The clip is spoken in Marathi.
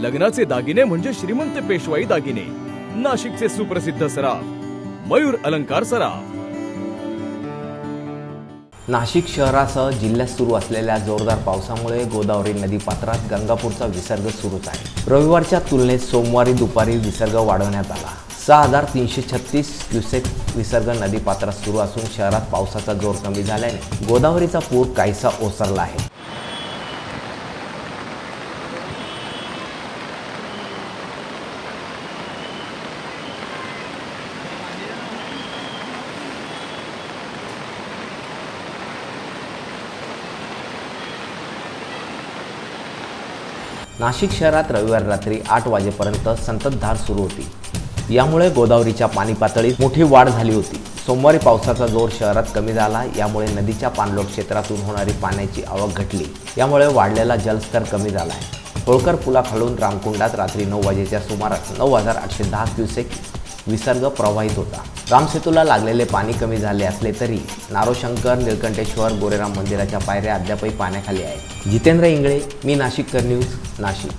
लग्नाचे दागिने म्हणजे श्रीमंत पेशवाई दागिने. नाशिकचे सुप्रसिद्ध सराफ मयूर अलंकार सराफ. नाशिक शहरासह जिल्ह्यात सुरू असलेल्या जोरदार पावसामुळे गोदावरी नदीपात्रात गंगापूरचा विसर्ग सुरूच आहे. रविवारच्या तुलनेत सोमवारी दुपारी विसर्ग वाढवण्यात आला. सहा हजार तीनशे छत्तीस क्युसेक विसर्ग नदीपात्रात सुरू असून शहरात पावसाचा जोर कमी झाल्याने गोदावरीचा पूर काहीसा ओसरला आहे. नाशिक शहरात रविवार रात्री आठ वाजेपर्यंत संततधार सुरू होती. यामुळे गोदावरीच्या पाणी पातळीत मोठी वाढ झाली होती. सोमवारी पावसाचा जोर शहरात कमी झाला यामुळे नदीच्या पाणलोट क्षेत्रातून होणारी पाण्याची आवक घटली. यामुळे वाढलेला जलस्तर कमी झाला आहे होळकर पुलाखालून रामकुंडात रात्री नऊ वाजेच्या सुमारास नऊ हजार आठशे दहा क्युसेक विसर्ग प्रवाहित होता. रामसेतूला लागलेले पाणी कमी झाले असले तरी नारोशंकर निळकंठेश्वर गोरेराम मंदिराच्या पायऱ्या अद्यापही पाण्याखाली आहेत. जितेंद्र इंगळे मी नाशिककर न्यूज नाशिक.